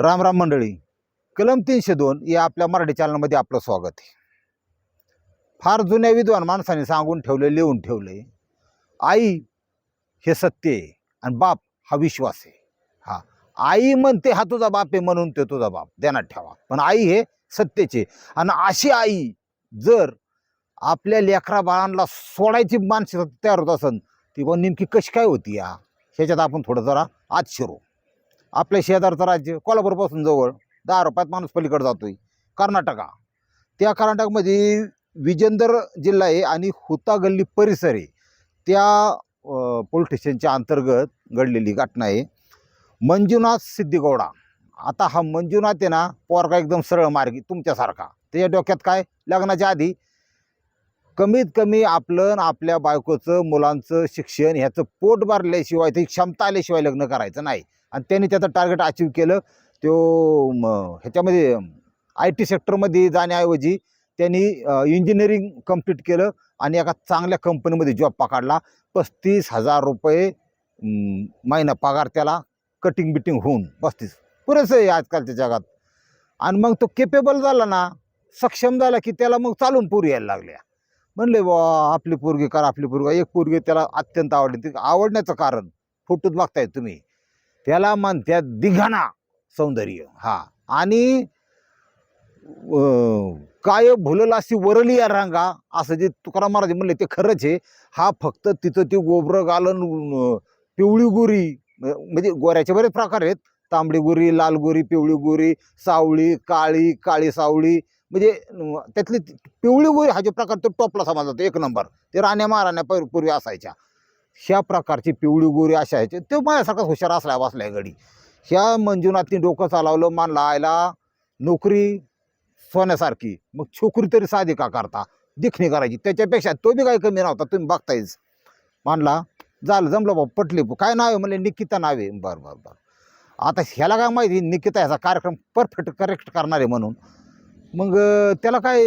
राम राम मंडळी. कलम तीनशे दोन या आपल्या मराठी चॅनलमध्ये आपलं स्वागत आहे. फार जुन्या विद्वान माणसाने सांगून ठेवले लिहून ठेवले आई हे सत्य आहे आणि बाप हा विश्वास आहे. हा. आई म्हणते हा तुझा बाप आहे म्हणून ते तुझा बाप. ध्यानात ठेवा. पण आई हे सत्याचे आणि अशी आई जर आपल्या लेकरा बाळांना सोडायची मानसिकता तयार होत असेल ती पण नेमकी कशी काय होती या? ह्याच्यात आपण थोडं जरा आत शिरू. आपल्या शेजारचं राज्य कोल्हापूरपासून जवळ दहा रुपयात माणूस पलीकडे जातोय. कर्नाटका. त्या कर्नाटकमध्ये विजेंदर जिल्हा आहे आणि हुतागल्ली परिसर आहे. त्या पोलीस स्टेशनच्या अंतर्गत घडलेली घटना आहे. मंजुनाथ सिद्धिगौडा. आता हा मंजुनाथ आहे ना पोरगा एकदम सरळ मार्गी तुमच्यासारखा. त्याच्या डोक्यात काय? लग्नाच्या आधी कमीत कमी आपलं आपल्या बायकोचं मुलांचं शिक्षण ह्याचं पोट भरल्याशिवाय ती क्षमता आल्याशिवाय लग्न करायचं नाही. आणि त्यांनी त्याचं टार्गेट अचीव केलं. तो ह्याच्यामध्ये आय टी सेक्टरमध्ये जाण्याऐवजी त्यांनी इंजिनिअरिंग कंप्लीट केलं आणि एका चांगल्या कंपनीमध्ये जॉब पकडला. पस्तीस हजार रुपये महिना पगार त्याला कटिंग बिटिंग होऊन पस्तीस. पुरेसं आहे आजकालच्या जगात. आणि मग तो केपेबल झाला ना सक्षम झाला की त्याला मग चालून पूर यायला लागल्या. म्हणले बा आपली पोरगी कर आपली पोरगी एक पोरगी त्याला अत्यंत आवडली. ती आवडण्याचं कारण फोटोत बघताय तुम्ही. त्याला म्हणत्यात दिघाना सौंदर्य. हा. आणि काय भुलल अशी वरली या रांगा? असं जे तुकाराम महाराज म्हणले ते खरंच आहे. हा फक्त तिथं ती गोबरं घालून पिवळी गोरी म्हणजे गोऱ्याचे बरेच प्रकार आहेत. तांबडी गोरी लाल गोरी पिवळी गोरी सावळी काळी काळी सावळी म्हणजे त्यातली ती पिवळी गोरी हा जो प्रकार तो टॉपला समजला जातो एक नंबर. ते राण्या महाराण्या पैर पूर्वी असायच्या. ह्या प्रकारची पिवळी गोरी अशा ह्याचे तो माझ्यासारखा हुशार असला बसलाय गडी ह्या मंजुनाथनी डोकं चालवलं मानला आयला नोकरी सोन्यासारखी. मग छोकरी तरी साधी का करता? दिखणी करायची. त्याच्यापेक्षा तो बी काही कमी नव्हता तुम्ही बघतायच. मानला झालं जमलं बाबा पटली. काय नाव आहे म्हणले निकिता नाव आहे. बरं बरं बरं. आता ह्याला काय माहिती निकिता ह्याचा कार्यक्रम परफेक्ट करेक्ट करणार आहे म्हणून. मग त्याला काय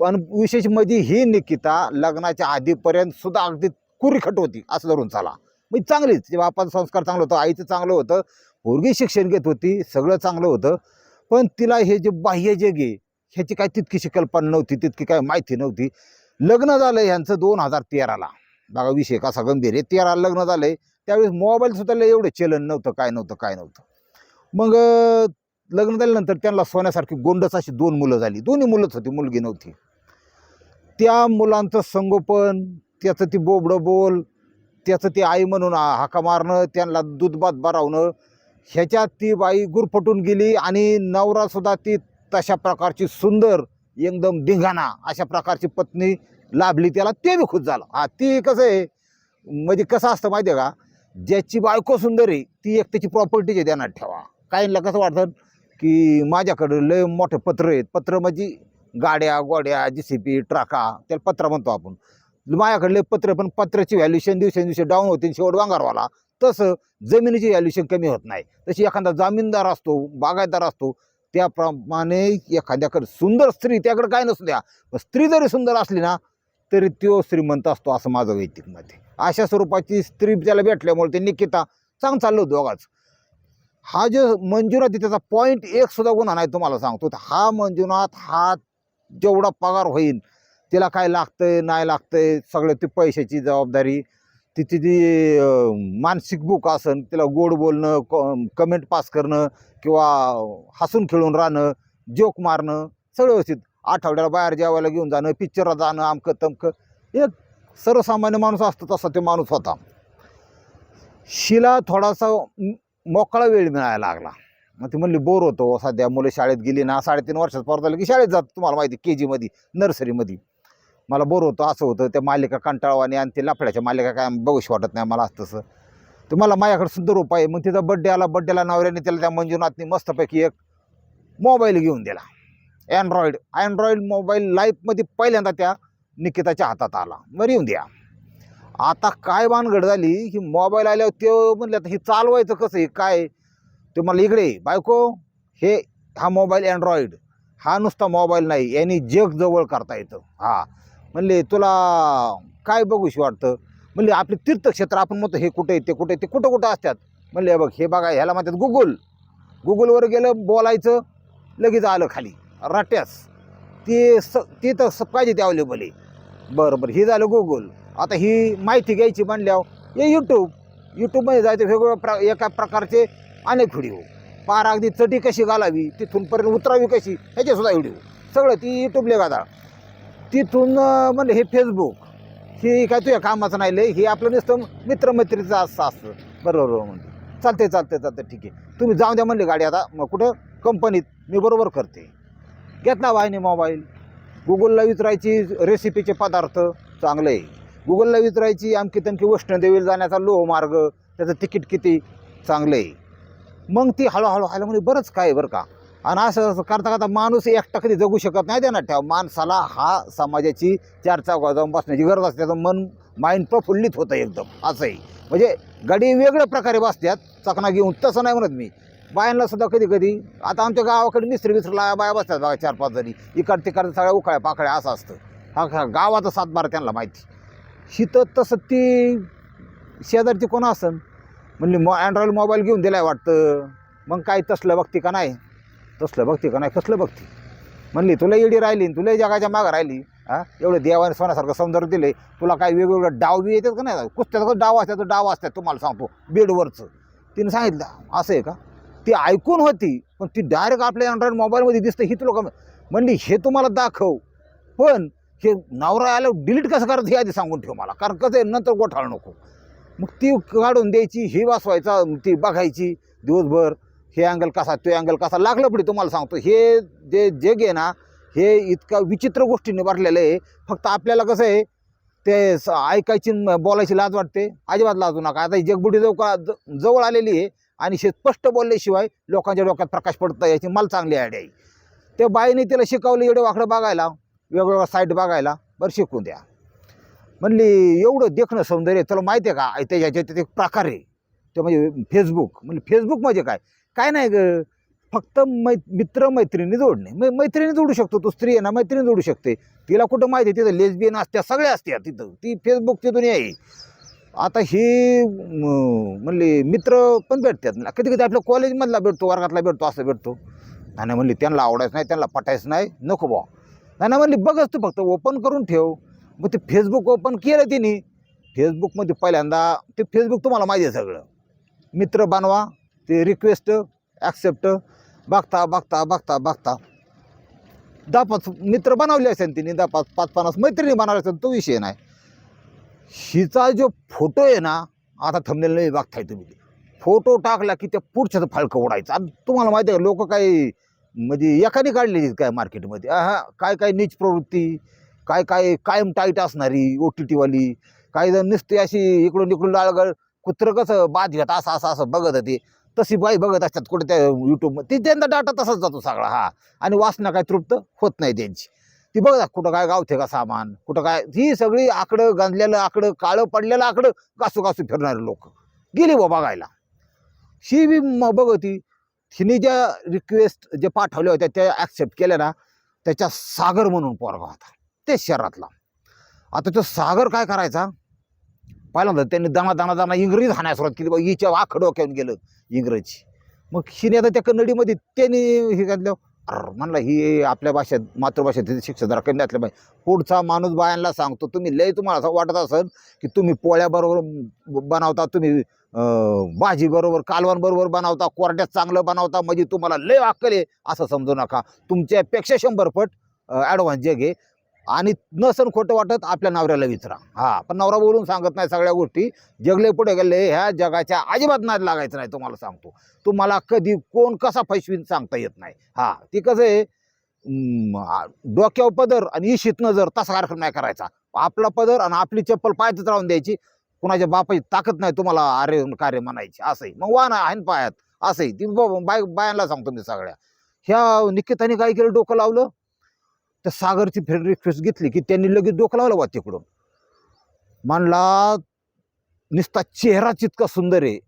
पण विशेष म्हणजे ही निकिता लग्नाच्या आधीपर्यंत सुद्धा अगदी कुरीखट होती असं धरून चाला. मग चांगलीच ते बापाचं संस्कार चांगलं होतं आईचं चांगलं होतं पोरगी शिक्षण घेत होती सगळं चांगलं होतं. पण तिला हे जे बाह्य जे गे ह्याची काय तितकीशी कल्पना नव्हती तितकी काय माहिती नव्हती. लग्न झालं ह्यांचं दोन हजार तेराला. बघा विषय कसा गंभीर आहे. तेराला लग्न झालं आहे त्यावेळेस मोबाईल सुद्धा एवढं चलन नव्हतं काय नव्हतं काय नव्हतं. मग लग्न झाल्यानंतर त्यांना सोन्यासारखी गोंडस अशी दोन मुलं झाली. दोन्ही मुलंच होती मुलगी नव्हती. त्या मुलांचं संगोपन त्याचं ती बोबडं बोल त्याचं ती आई म्हणून हाका मारणं त्यांना दूधभात भरावणं ह्याच्यात ती बाई गुरफटून गेली आणि नवरासुद्धा ती तशा प्रकारची सुंदर एकदम धिंगाणा अशा प्रकारची पत्नी लाभली त्याला ते बी खुश झालं. हा ती कसं आहे म्हणजे कसं असतं माहिती आहे का? ज्याची बायको सुंदर आहे ती एक त्याची प्रॉपर्टीच्या आहे ध्यानात ठेवा. काहींना कसं वाटतं की माझ्याकडं लय मोठे पत्र आहेत. पत्र म्हणजे गाड्या गोड्या जी सी पी ट्राका त्याला पत्र म्हणतो आपण. माझ्याकडले पत्र पण पत्राची व्हॅल्युएशन दिवसेंदिवशी डाऊन होते शेवट वांगारवाला. तसं जमिनीची व्हॅल्युएशन कमी होत नाही. तशी एखादा जामीनदार असतो बागायतदार असतो त्याप्रमाणे एखाद्याकडे सुंदर स्त्री त्याकडे काय नसू द्या. पण स्त्री जरी सुंदर असली ना तरी तो श्रीमंत असतो असं माझं वैयक्तिक मत अशा स्वरूपाची स्त्री त्याला भेटल्यामुळे ते निकिता चांग चाललं होतं दोघाच. हा जो मंजुनाथ त्याचा पॉईंट एक सुद्धा गुन्हा नाही तुम्हाला सांगतो. तर हा मंजुनाथ हा जेवढा पगार होईल तिला काय लागतंय नाही लागतंय सगळं ती पैशाची जबाबदारी तिची जी मानसिक बुक असन तिला गोड बोलणं क कमेंट पास करणं किंवा हसून खेळून राहणं जोक मारणं सगळं व्यवस्थित. आठवड्याला बाहेर जेवायला घेऊन जाणं पिक्चरला जाणं आमकं तमकं. एक सर्वसामान्य माणूस असतो तसा ते माणूस होता. शिला थोडासा मोकळा वेळ मिळायला लागला. मग ती म्हणली बोर होतो सध्या मुलं शाळेत गेली ना साडेतीन वर्षात परत झालं की शाळेत जात तुम्हाला माहिती के जीमध्ये नर्सरीमध्ये. मला बोर होतं असं होतं त्या मालिका कंटाळवाने आणि ते लफड्याच्या मालिका काय बघूशी वाटत नाही मला असं तसं. तर मला माझ्याकडे सुंदर उपाय आहे. मग तिचा बड्डे आला बड्डेला नवऱ्याने त्याला त्या मंजुनाथनी मस्तपैकी एक मोबाईल घेऊन दिला. अँड्रॉइड अँड्रॉइड मोबाईल लाईफमध्ये पहिल्यांदा त्या निकिताच्या हातात आला. बरं येऊन द्या. आता काय भानगड झाली की मोबाईल आल्यावर ते म्हणले आता हे चालवायचं कसं हे काय ते मला इकडे बायको हे हा मोबाईल अँड्रॉइड हा नुसता मोबाईल नाही यांनी जग जवळ करता येतं. हा. म्हणले तुला काय बघूशी वाटतं? म्हणले आपले तीर्थक्षेत्र आपण म्हणतो हे कुठे आहे, ते कुठे ते कुठं कुठं असतात. म्हणले बघ हे बघा ह्याला म्हणतात गुगल गुगलवर गेलं बोलायचं लगेच आलं खाली. राट्यास ते स ते तर पाहिजे ते अवेलेबल आहे. बरं बरं हे झालं गुगल आता ही माहिती घ्यायची म्हणल्यावर हे यूट्यूब यूट्यूबमध्ये जायचं वेगवेगळ्या प्र एका प्रकारचे अनेक व्हिडिओ पार अगदी चटी कशी घालावी तिथूनपर्यंत उतरावी कशी ह्याचेसुद्धा व्हिडिओ सगळं ती यूट्यूबले गादा तिथून म्हणजे हे फेसबुक ही काय तुझ्या कामाचं नाही लय हे आपलं नुसतं मित्रमैत्रीचं असं असतं. बरोबर बरोबर म्हणते. चालते चालते चालते ठीक आहे. तुम्ही जाऊन द्या म्हणले गाडी आता मग कुठं? कंपनीत. मी बरोबर करते. घेतला वाहिनी मोबाईल. गुगलला विचारायची रेसिपीचे पदार्थ. चांगले आहे गुगलला विचारायची आमकी तमकी वैष्णोदेवीला जाण्याचा लोह मार्ग त्याचं तिकीट किती? चांगलं आहे मग ती हळूहळू व्हायला म्हणजे बरंच काय आहे बरं का? आणि असं असं करता करता माणूस एकटा कधी जगू शकत नाही त्यांना ठेव माणसाला हा समाजाची चार जाऊन बसण्याची गरज असते. त्याचं मन माइंड प्रफुल्लित होतं एकदम. असंही म्हणजे गाडी वेगळ्या प्रकारे बसतात. चकना घेऊन तसं नाही म्हणत मी. बायांना सुद्धा कधी कधी आता आमच्या गावाकडे मिस्त्री विसरला बाया बसतात बघा चार पाच जणी. इकड तिकडं सगळ्या उखाळ्या पाकळ्या असं असतं. हा हा गावाचा सातबारा त्यांना माहिती. हिथं तसं ती शेजारची कोण असन? म्हणली मो अँड्रॉइड मोबाईल घेऊन दिलाय वाटतं. मग काय तसलं बघती का नाही? तसलं बघती का नाही? कसलं बघती? म्हणली तुला येडी राहिली तुला जगाच्या मागं राहिली. हा? एवढं देवाने सोन्यासारखं सौंदर्य दिले तुला काय वेगवेगळं डाव बी येतात का नाही? कुस्त्याचं डाव असतात तर डाव असतात तुम्हाला सांगतो. बेडवरचं. तिने सांगितलं असं आहे का? ती ऐकून होती पण ती डायरेक्ट आपल्या अँड्रॉइड मोबाईलमध्ये दिसतं ही तुला म्हणली हे तुम्हाला दाखव. पण हे नवरा आल्यावर डिलीट कसं करत हे आधी सांगून ठेव मला. कारण कसं आहे नंतर गोठाळ नको. मग ती काढून द्यायची ही वाचवायचा ती बघायची दिवसभर. हे अँगल कसा तो अँगल कसा लागलं पुढे तुम्हाला सांगतो. हे जे जग आहे ना हे इतकं विचित्र गोष्टींनी भरलेलं आहे. फक्त आपल्याला कसं आहे ते स- ऐकायची बोलायची लाज वाटते. अजिबात लाजू नका. आता ही जगबुडी जवळ का- ज- जवळ आलेली आहे आणि हे स्पष्ट बोलल्याशिवाय लोकांच्या डोक्यात प्रकाश पडतं याची मला चांगली आयडिया आहे. त्या बाईने तिला शिकवलं एवढं वाकडं बघायला. वेगवेगळ्या साईट बघायला बरं शिकून द्या. म्हणली एवढं देखणं सौंदर्य तुला माहिती आहे का? त्याच्या ह्याच्यात एक प्रकार आहे. ते म्हणजे फेसबुक म्हणजे फेसबुक म्हणजे काय? काय नाही ग. फक्त मै मित्र मैत्रिणी जोडणे. मै मैत्रिणी जोडू शकतो तू स्त्री आहे ना मैत्रिणी जोडू शकते. तिला कुठं माहिती आहे? तिथं लेस्बियन असत्या सगळ्या असत्या तिथं. ती फेसबुक तिथून आहे. आता ही म्हणले म्हणली मित्र पण भेटतात. कधी कधी आपल्या कॉलेजमधला भेटतो वर्गातला भेटतो असं भेटतो. आणि नाही म्हणली त्यांना आवडायचं नाही त्यांना पटायचं नाही. नको बा नाही म्हणली बघच तू फक्त ओपन करून ठेव. मग ते फेसबुक ओपन केलं तिने. फेसबुकमध्ये पहिल्यांदा ते फेसबुक तुम्हाला माहिती आहे सगळं. मित्र बनवा ते रिक्वेस्ट ॲक्सेप्ट बघता बघता बघता बघता. दहा पाच मित्र बनवले असेल तिने दहा पाच पाच पन्नास मैत्रिणी बनवले असेल तो विषय नाही. हिचा जो फोटो आहे ना आता थंबनेल नाही बघताय तुम्ही. फोटो टाकला की त्या पुढच्याचं फाळकं उडायचं. आता तुम्हाला माहिती आहे लोक काही म्हणजे एकाने काढलेली काय मार्केटमध्ये? हा काय काय नीच प्रवृत्ती काय काय कायम टाईट असणारी ओ टी टीवाली काही जण नुसती अशी इकडून इकडून लाळगळ कुत्रं कसं बाद घेत असं असं असं बघत होते. तशी बाई बघत असतात कुठे त्या यूट्यूबमध्ये ती त्यांचा डाटा तसाच जातो सगळा हा. आणि वासना काय तृप्त होत नाही त्यांची. ती बघा कुठं काय गावते का सामान कुठं काय. ही सगळी आकडं गांजलेलं आकडं काळं पडलेलं आकडं घासू घासू फिरणारे लोक. गेली बा बघायला. शी बी बघती. हिने ज्या रिक्वेस्ट जे पाठवल्या होत्या त्या ॲक्सेप्ट केल्या ना त्याच्या सागर म्हणून पोरगा होता. तेच शहरातला. आता तो सागर काय करायचा? पहिल्यांदा त्यांनी दाना दाना दाना इंग्रजी हाण्यास सुरुवात केली. बा हिच्या आख डोक्यावर गेलं इंग्रजी. मग हिने आता त्या कन्नडीमध्ये त्यांनी हे घातलं. अर म्हणलं ही आपल्या भाषेत मातृभाषेत शिक्षण जरा कमी असल्या पाहिजे पुढचा माणूस बायांना सांगतो. तुम्ही लय तुम्हाला असं वाटत असेल की तुम्ही पोळ्याबरोबर बनवता तुम्ही भाजीबरोबर कालवांबरोबर बनवता कोरड्यात चांगलं बनवता म्हणजे तुम्हाला लय अक्कल आहे असं समजू नका. तुमच्यापेक्षा शंभर पट ॲडव्हान्स जग आहे आणि नसन खोटं वाटत आपल्या नवऱ्याला विचारा. हा पण नवरा बोलून सांगत नाही सगळ्या गोष्टी. जगले पुढे गेले ह्या जगाच्या अजिबात नाद लागायचं नाही तुम्हाला सांगतो. तुम्हाला कधी कोण कसा फैशवीन सांगता येत नाही. हा ती कसं आहे डोक्यावर पदर आणि इशित नजर तसा कार्यक्रम नाही करायचा. आपला पदर आणि आपली चप्पल पायतच राहून द्यायची. कुणाच्या बापाची ताकद नाही तुम्हाला अरे कार्य म्हणायची असंही. मग वाहन आहे ना पायात असंही. ती बाय बायांना सांगतो मी सगळ्या. ह्या निकिताने काय केलं? डोकं लावलं. तर सागरची फ्रेंड रिक्वेस्ट घेतली की त्यांनी लगेच डोकं लावलं बा तिकडून. म्हणला नुसता चेहरा जितका सुंदर आहे.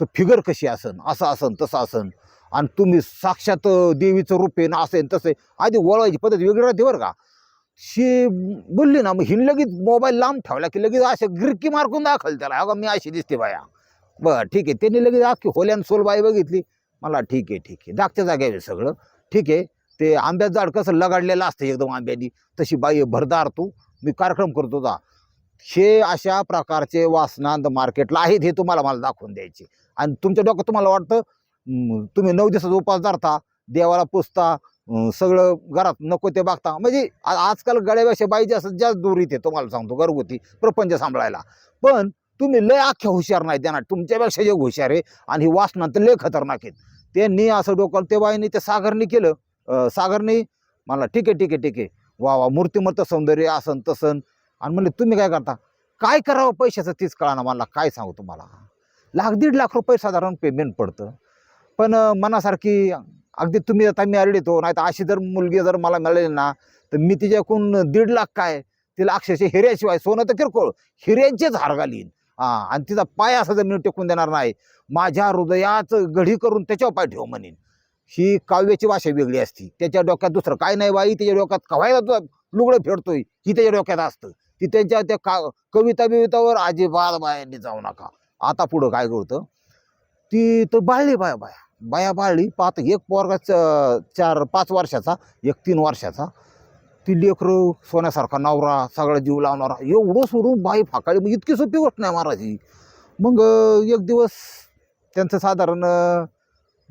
तर फिगर कशी असन? असं असन तसं असन. आणि तुम्ही साक्षात देवीचं रूप आहे ना असं आहे तसं आहे. आधी वळवायची पद्धत वेगळी राहते बरं का. शी बोलली ना मग हिन लगेच मोबाईल लांब ठेवला की लगेच असे गिरकी मारकून दाखल त्याला. अगं मी अशी दिसते बाया. बरं ठीक आहे. त्यांनी लगेच अख्खी होल्यान सोल बाई बघितली. मला ठीक आहे ठीक आहे. दागच्या जागेवर सगळं. ठीक आहे. ते आंब्याचं झाड कसं लगाडलेलं असतं एकदम आंब्यानी. तशी बाई भरदार तू. मी कार्यक्रम करतो जा. हे अशा प्रकारचे वासनांत मार्केटला आहेत हे तुम्हाला मला दाखवून द्यायचे. आणि तुमच्या डोक्यात तुम्हाला वाटतं तुम्ही नऊ दिवसाचा उपास धरता देवाला पुसता सगळं घरात नको ते बघता. म्हणजे आजकाल गळ्यापेक्षा बाई जास्त जास्त दूर येते तुम्हाला सांगतो घरगुती प्रपंच सांभाळायला. पण तुम्ही लय अख्ख्या हुशार नाही त्यांना तुमच्यापेक्षा जे हुशार आहे आणि ही वासना तर लय खतरनाक आहेत. त्यांनी असं डोकं ते बाईने ते सागरनी केलं. सागरनी मला ठीक आहे ठीक आहे ठीक आहे. वा वा मूर्तिमत्त सौंदर्य असन तसन. आणि म्हणले तुम्ही काय करता? काय करावं पैशाचं तीच कळा ना मला काय सांगू तुम्हाला? लाख दीड लाख रुपये साधारण पेमेंट पडतं. पण मनासारखी अगदी तुम्ही आता मी येतो नाही तर अशी जर मुलगी जर मला मिळाली ना तर मी तिच्याकडून दीड लाख काय तिला अक्षरशः हिऱ्याशिवाय सोनं तर किरकोळ हिऱ्यांचेच हार घालीन. हां आणि तिचा पाय असा जर मी टेकून देणार नाही माझ्या हृदयाचं घडी करून त्याच्यावर पाय ठेव म्हणेन. ही काव्याची भाषा वेगळी असती. त्याच्या डोक्यात दुसरं काय नाही बाई त्याच्या डोक्यात कवायला तो लुगडं फेडतोय ही त्याच्या डोक्यात असतं. ती त्यांच्या त्या का कविता बिवितावर अजिबात बायांनी जाऊ नका. आता पुढं काय करतं ती तर बाळली बाया बाया. बाया बाळली पाहत एक पोरगा च- चार पाच वर्षाचा एक तीन वर्षाचा. ती लेकरं सोन्यासारखा नवरा सगळा जीव लावणारा एवढं सोडून बाई फाकाळी मग इतकी सोपी गोष्ट नाही महाराजी मग एक दिवस त्यांचं साधारण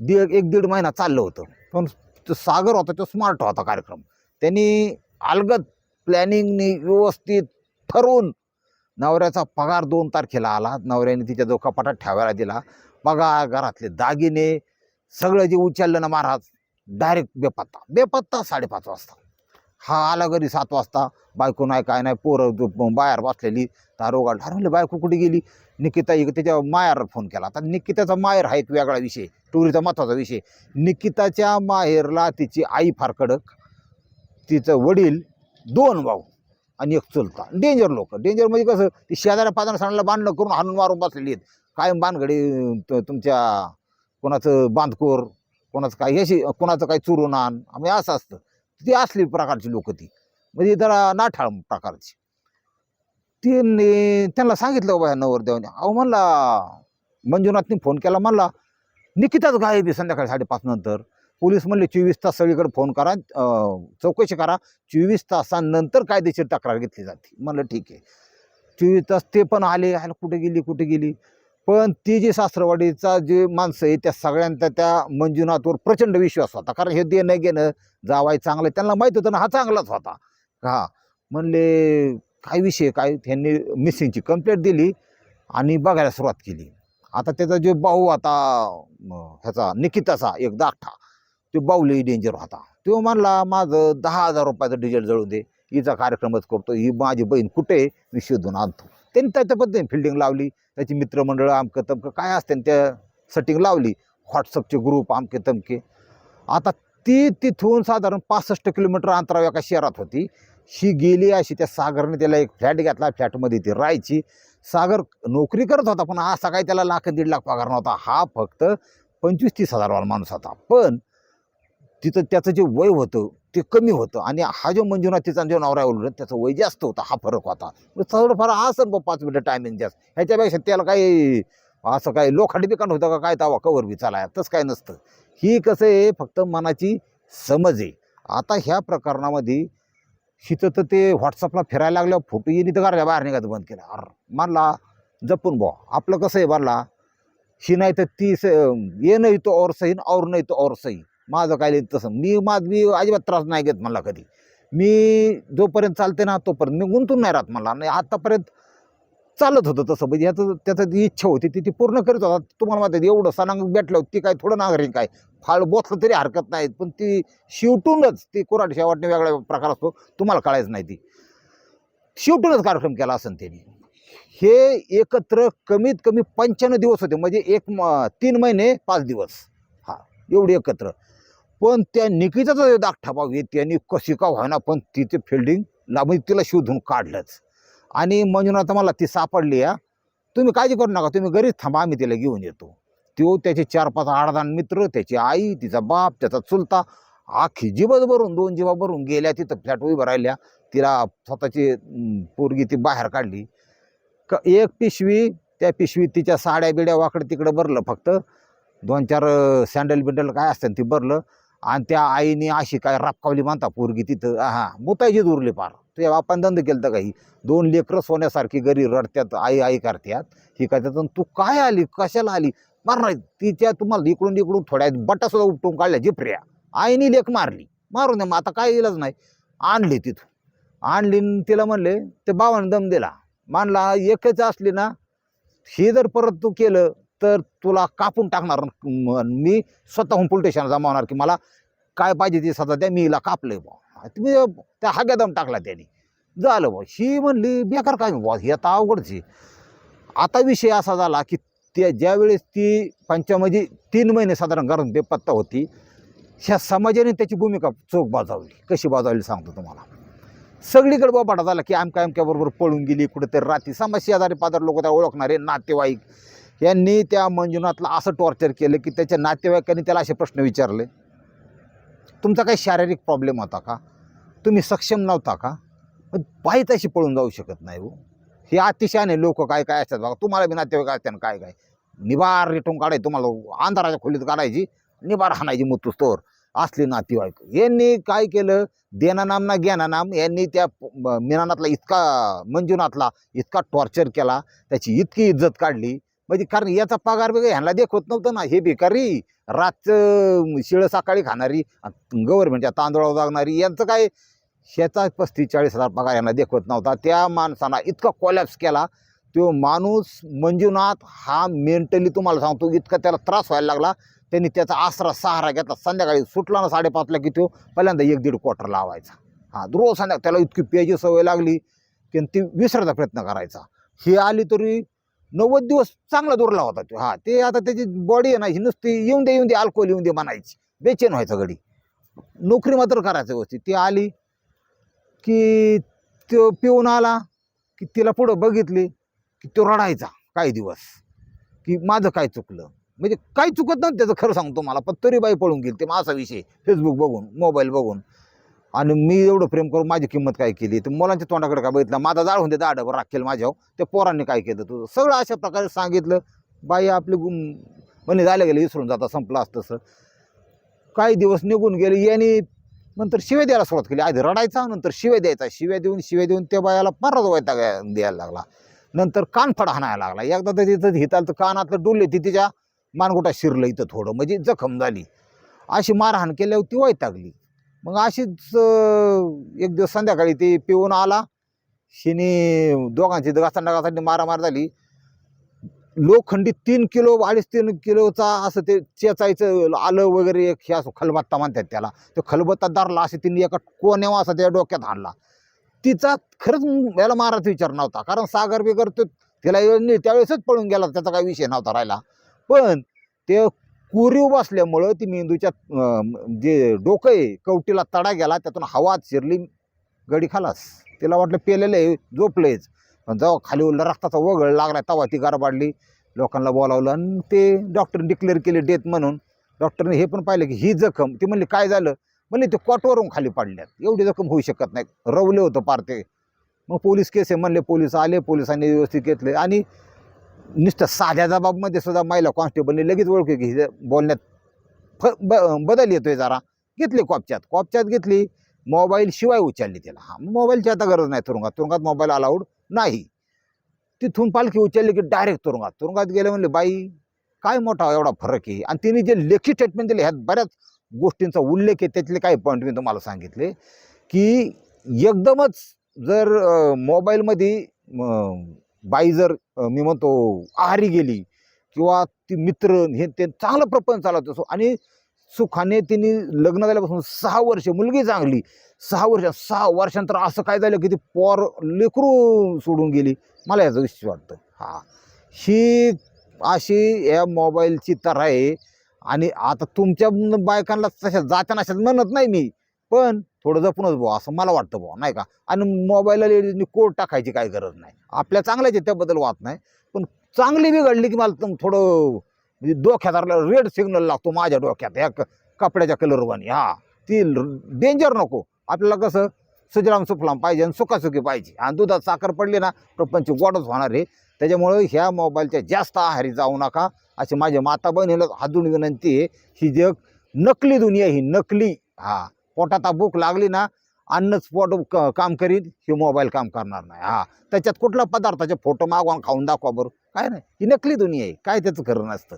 दीड एक दीड महिना चाललं होतं. पण तो सागर होता तो स्मार्ट होता कार्यक्रम. त्यांनी अलगद प्लॅनिंगनी व्यवस्थित ठरवून नवऱ्याचा पगार दोन तारखेला आला. नवऱ्याने तिच्या जो कपाटात ठेवायला दिला. पगार घरातले दागिने सगळं जे उचललं ना महाराज डायरेक्ट बेपत्ता. बेपत्ता साडेपाच वाजता. हा आला घरी सात वाजता. बायको नाही काय नाही पोरं बाहेर बसलेली. दारोगा ठरवले बायको कुठे गेली? निकिता एक त्याच्या मायावर फोन केला. आता निकिताचा माहेर हा एक वेगळा विषय टुरीचा महत्त्वाचा विषय. निकिताच्या माहेरला तिची आई फार कडक तिचं वडील दोन भाऊ आणि एक चुलता. डेंजर लोक. डेंजर म्हणजे कसं ती शेजाऱ्या पाजाऱ्या सणाला बांधणं करून हाणून मारून बसलेली आहेत. कायम बांधगडी त- तुमच्या कोणाचं बांधकोर कोणाचं काय अशी कोणाचं काय चुरून आण आम्ही असं असतं. ती असली प्रकारची लोक ती. म्हणजे जरा नाठाळ प्रकारची. त्यांनी त्यांना सांगितलं बाबा नवरदेवाने. अहो म्हणला मंजुनाथनी फोन केला. म्हणला निकिताच गायब आहे संध्याकाळी साडेपाच नंतर. पोलीस म्हणले चोवीस तास सगळीकडे फोन करा चौकशी करा. चोवीस तासानंतर कायदेशीर तक्रार घेतली जाते. म्हणलं ठीक आहे. चोवीस तास ते पण आले आयला कुठे गेली कुठे गेली? पण ती जी सासरवाडीचा जे माणसं आहे त्या सगळ्यांचा त्या मंजुनाथवर प्रचंड विश्वास होता. कारण हे देणं घेणं जावाय चांगलं त्यांना माहीत होतं ना हा चांगलाच होता. हा म्हणले काय विषय काय? त्यांनी मिसिंगची कंप्लेंट दिली आणि बघायला सुरुवात केली. आता त्याचा जो भाऊ आता ह्याचा निकिताचा एक दाखा तो बाऊली डेंजर होता. तो म्हणला माझं दहा हजार रुपयाचं डिझेल जळू दे. हिचा कार्यक्रमच करतो. ही माझी बहीण कुठे मी शोधून आणतो. त्यांनी त्याच्या पद्धतीने फिल्डिंग लावली. त्याची मित्रमंडळ आमकं तमकं काय असते त्या सेटिंग लावली. व्हॉट्सअपचे ग्रुप आमके तमके. आता ती तिथून साधारण पासष्ट किलोमीटर अंतरावर एका शहरात होती. ही गेली अशी त्या सागरने त्याला एक फ्लॅट घेतला. फ्लॅटमध्ये ती राहायची. सागर नोकरी करत होता पण असा काही त्याला लाख दीड लाख पगार नव्हता. हा फक्त पंचवीस तीस हजारवाला माणूस होता. पण तिथं त्याचं जे वय होतं ते कमी होतं. आणि हा जो मंजुनाथीचा जो नवरा उलट त्याचं वय जास्त होता. हा फरक होता. म्हणजे थोडंफार असं बघ पाच मिनटं टायमिंग जास्त ह्याच्यापेक्षा त्याला काही असं काही लोखंड बिकांड होतं का? काय तावा कवर बी चालाय तसं काय नसतं. ही कसं आहे फक्त मनाची समज आहे. आता ह्या प्रकरणामध्ये शिथं तर ते व्हॉट्सअपला फिरायला लागल्यावर फोटो येईन तर घराच्या बाहेर निघायचं बंद केलं. अर मानला जपून बो आपलं कसं आहे मानला? ही नाही तर ती स ये नाही तो और सही और नाही तो और सही माझं काय तसं. मी माझ मी अजिबात त्रास नाही घेत मला कधी. मी जोपर्यंत चालते ना तोपर्यंत मी गुंतून नाही राहत मला. आणि आतापर्यंत चालत होतं तसं. म्हणजे याचं त्याचं जी इच्छा होती ती ती पूर्ण करीत होता. तुम्हाला माहिती एवढं सणांग भेटलं होतं ती काय थोडं नागरिक काय? फाळ बोचलं तरी हरकत नाही. पण ती शिवटूनच ती कोराट शेवटणे वेगळा प्रकार असतो. तुम्हाला कळायचं नाही ती. शिवटूनच कार्यक्रम केला असेल त्यांनी. हे एकत्र कमीत कमी पंच्याण्णव दिवस होते. म्हणजे एक म- तीन महिने पाच दिवस. हा एवढे एकत्र. पण त्या निकिताच दाग दाखठा भाव त्यांनी कशी का व्हायना पण तिथे फिल्डिंग लाभ तिला शोधून काढलंच. आणि मंजुनाथ मला ती सापडली या तुम्ही काळजी करू नका तुम्ही घरीच थांबा आम्ही तिला घेऊन येतो. तो त्याचे चार पाच आडदान मित्र त्याची आई तिचा बाप त्याचा चुलता आखी जीवच भरून दोन जीवा भरून गेल्या तिथं फ्लॅट उभं राहिल्या. तिला स्वतःची पोरगी ती बाहेर काढली. क एक पिशवी त्या पिशवीत तिच्या साड्या बिड्या वाकडं तिकडं भरलं फक्त. दोन चार सँडल बिंडल काय असतं ती भरलं. आणि त्या आईने अशी काय रापकावली मानता पोरगी तिथं. हा मुतायची दुरली पार. ते आपण धंद केलं तर काही दोन लेकरं सोन्यासारखी घरी रडत्यात आई आई करत्यात. ही काय त्यातून तू काय आली? कशाला आली? मारणार तिच्या तुम्हाला इकडून इकडून थोड्या बट्टा सुद्धा उपटून काढल्या जिपऱ्या आईने लेख मारली. मारून दे मग आता काय इलाज नाही. आणली तिथून. आणली तिला म्हणले ते बावन दम दिला. मानला एकच असली ना हे जर परत तू केलं तर तुला कापून टाकणार. मी स्वतःहून पोलीस स्टेशनला जमावणार की मला काय पाहिजे ती सध्या द्या मी हिला कापलंय बा तुम्ही त्या हाग्यादम टाकला त्याने. झालं बा ही म्हणली बेकार काय बा हे आता अवघडची आता विषय असा झाला की त्या ज्यावेळेस ती पंचामध्ये तीन महिने साधारण घरून बेपत्ता होती ह्या समाजाने त्याची भूमिका चोख बाजावली. कशी बाजावली सांगतो तुम्हाला. सगळीकडे बाबाटा झाला की आमक्या आमक्याबरोबर पळून गेली कुठेतरी रात्री समाज शेजारी पादर लोक त्या ओळखणारे नातेवाईक यांनी त्या मंजुनाथला असं टॉर्चर केलं की त्याच्या नातेवाईकांनी त्याला असे प्रश्न विचारले. तुमचा काही शारीरिक प्रॉब्लेम होता का? तुम्ही सक्षम नव्हता का? बाई तशी पळून जाऊ शकत नाही हो. हे अतिशयाने लोक काय काय असतात बघा. तुम्हाला बी नातेवाईक असतात काय काय? निबार रेटून काढायची तुम्हाला अंधाराच्या खोलीत काढायची निबार हाणायची मुतुस्तोर असले नातेवाईक. यांनी काय केलं? देनानाम ना ज्ञानानाम यांनी त्या मीनानातला इतका मंजुनाथला इतका टॉर्चर केला त्याची इतकी इज्जत काढली म्हणजे कारण याचा पगार वगैरे ह्यांना देखवत नव्हतं ना हे भिकारी रातचं शिळं सकाळी खाणारी गव्हर्नमेंटच्या तांदूळावर जागणारी यांचं काय? ह्याचा पस्तीस चाळीस हजार पगार यांना देखवत नव्हता. त्या माणसानं इतका कोलॅप्स केला तो माणूस मंजुनाथ हा मेंटली तुम्हाला सांगतो इतका त्याला त्रास व्हायला लागला. त्यांनी त्याचा आसरा सहारा घेतला. संध्याकाळी सुटला ना साडेपाचला की तो पहिल्यांदा एक दीड क्वार्टर लावायचा. हा रोज संध्या त्याला इतकी प्यायची सवय लागली की ती विसरायचा प्रयत्न करायचा. ही आली तरी नव्वद दिवस चांगला दुरला होता तो. हा ते आता त्याची बॉडी आहे ना ही नुसती येऊन दे येऊन दे अल्कोहोल येऊन दे म्हणायची. बेचैन व्हायचं घडी. नोकरी मात्र करायचं व्यवस्थित. ती आली की तो पिऊन आला की तिला पुढं बघितली की तो रडायचा काही दिवस. की माझं काय चुकलं? म्हणजे काही चुकत नव्हतं त्याचं खरं सांगतो मला पण तरी बाई पळून गेली. ते मग असा विषय फेसबुक बघून मोबाईल बघून. आणि मी एवढं प्रेम करून माझी किंमत काय केली? तर मुलांच्या तोंडाकडे काय बघितलं? माझा जाळ होते दाडं राखेल माझ्यावर. त्या पोरांनी काय केलं? तुझं सगळं अशा प्रकारे सांगितलं. बाई आपली गुम म्हणे झालं गेलं विसरून जाता संपलं असतं तसं काही दिवस निघून गेले यांनी नंतर शिव्या द्यायला सुरुवात केली. आधी रडायचा नंतर शिव्या द्यायचा. शिव्या देऊन शिव्या देऊन त्या बायाला परत वैताग द्यायला लागला. नंतर कानफड हाणायला लागला. एकदा तर तिथं हिताल तर कानातलं डुलले ती तिच्या मानगोटा शिरलं इथं थोडं. म्हणजे जखम झाली. अशी मारहाण केल्यावर ती वैतागली. मग अशीच एक दिवस संध्याकाळी ते पिऊन आला. शिनी दोघांची घासांडा मारामार झाली. लोखंडी तीन किलो अडीच तीन किलोचा असं ते चेचायचं आलं वगैरे एक हे असं खलबत्ता म्हणतात त्याला. तो खलबत्ता दारला असे तिने एका कोण्यावर असा त्या डोक्यात आणला. तिचा खरंच याला मारायचा विचार नव्हता. कारण सागर बिगर तो तिला त्यावेळेसच पळून गेला त्याचा काही विषय नव्हता राहिला. पण ते कुरीव बसल्यामुळं ती मेंदूच्या जे डोकं आहे कवटीला तडा गेला त्यातून हवा शिरली गडी खालास. तिला वाटलं पेलेलं आहे झोपलेच. पण जेव्हा खाली उरला रक्ताचा वगळ लागला तेव्हा ती गारबाडली लोकांना बोलावलं आणि ते डॉक्टरने डिक्लेअर केली डेथ म्हणून. डॉक्टरने हे पण पाहिलं की ही जखम ती म्हणली काय झालं? म्हणले ते कॉटवरून खाली पाडल्यात. एवढी जखम होऊ शकत नाही रवले होतं पार ते. मग पोलीस केस आहे म्हणले पोलीस आले पोलिसांनी व्यवस्थित घेतले. आणि नुसतं साध्या जबाबमध्ये सुद्धा महिला कॉन्स्टेबलने लगेच ओळखी की बोलण्यात फ ब बदल येतोय जरा. घेतली कॉपच्यात. कॉपच्यात घेतली मोबाईल शिवाय उचलली त्याला. हा मोबाईलची आता गरज नाही तुरुंगात. तुरुंगात मोबाईल अलाउड नाही. तिथून पालखी उचलली की डायरेक्ट तुरुंगात. तुरुंगात गेले म्हणले बाई काय मोठा एवढा फरक आहे? आणि तिने जे लेखी स्टेटमेंट दिले ह्यात बऱ्याच गोष्टींचा उल्लेख आहे. त्यातले काही पॉईंट मी तुम्हाला सांगितले की एकदमच जर मोबाईलमध्ये बाई जर मी म्हणतो आहारी गेली किंवा ती मित्र हे ते चांगलं प्रपंच चालत असो आणि सुखाने तिने लग्न झाल्यापासून सहा वर्ष मुलगी चांगली सहा वर्ष सहा वर्षांतर असं काय झालं की ती पोर लेकरू सोडून गेली? मला याचं विषय वाटतं. हा. ही अशी या मोबाईलची तर आहे आणि आता तुमच्या बायकांना तशा जात्या अशाच म्हणत नाही मी. पण थोडं जपूनच बुवा असं मला वाटतं भाऊ नाही का? आणि मोबाईलला लेडीजनी कोड टाकायची काय गरज नाही. आपल्या चांगल्याच आहे त्याबद्दल वाद नाही. पण चांगली बिघडली की मला थोडं म्हणजे डोक्यात रेड सिग्नल लागतो माझ्या डोक्यात. ह्या क- कपड्याच्या कलरवानी हा. ती डेंजर नको. आपल्याला कसं सुजलाम सुफलाम पाहिजे आणि सुखासुखी पाहिजे. आणि दुधात साखर पडली ना प्रपंच गोडच होणार आहे. त्याच्यामुळं ह्या मोबाईलच्या जास्त आहारी जाऊ नका. अशी माझ्या माता बहिणीला हातून विनंती आहे. ही जग नकली दुनिया ही नकली हा. पोटात भूक लागली ना अन्नच पोट क- काम करीत हे मोबाईल काम करणार नाही. हा. त्याच्यात कुठला पदार्थाचे फोटो मागवा खाऊन दाखवा बरं. काय नाही. ही नकली दुनिया आहे. काय त्याचं खरं नसतं.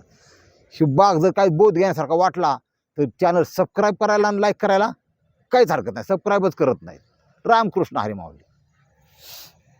ही बाग जर काही बोध घेण्यासारखा वाटला तर चॅनल सबस्क्राईब करायला आणि लाईक करायला काहीच हरकत नाही. सबस्क्राईबच करत नाहीत. रामकृष्ण हरी माऊली.